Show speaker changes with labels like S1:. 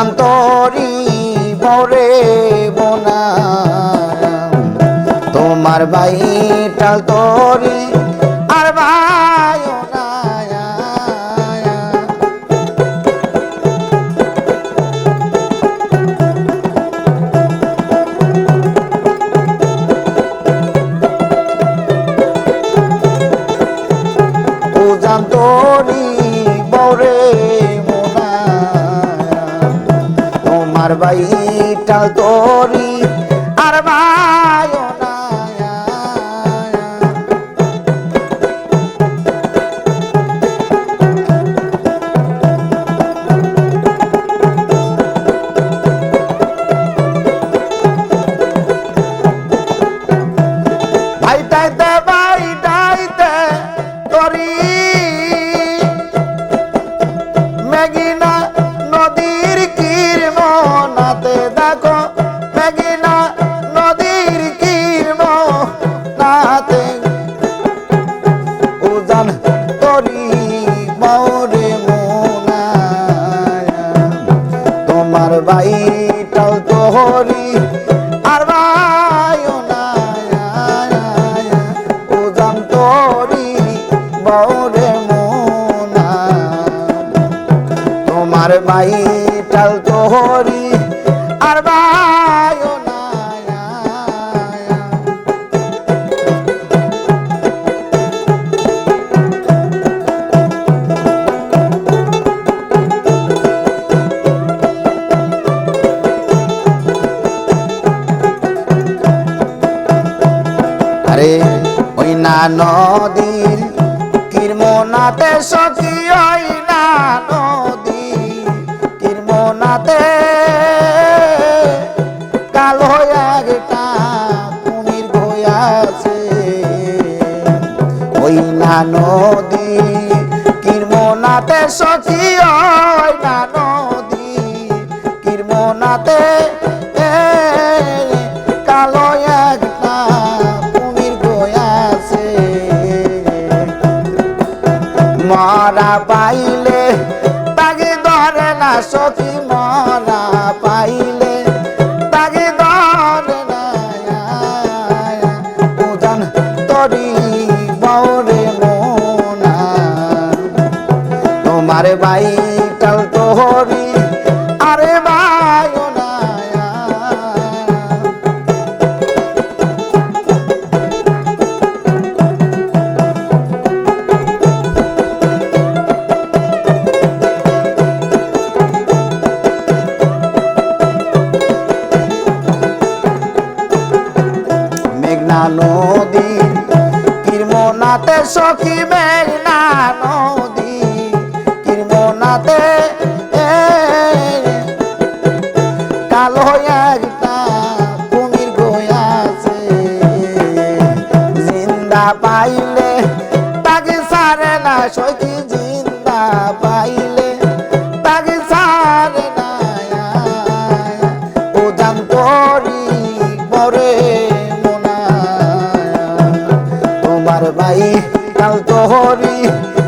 S1: জান্তরি ভরে বোনা তোমার বাইটাল তরি তোমার বাইটাল তরি আর ভাই ভাইটাইতে ভাইটাইতে মৌরে মোনা। তোমার বাইটাল তোহরি আর না আরে ওই না নদীর কিরমনাতে সখী ওই না নদী কিরমনাতে কালো একটা কুমির গয়াছে ওই না নদী কিরমনাতে সখী মরা পাইলে, তাকে ধরে না সখী মরা পাইলে, তাকে ধরে না উদান তরি মরে মোনা। তোমার বাইটাল তোহরি মেঘনা নদী কিরমনাতে সখী মেঘনা নদী কিরমনাতে কাল একটা ভাই কাল তোহরি আরে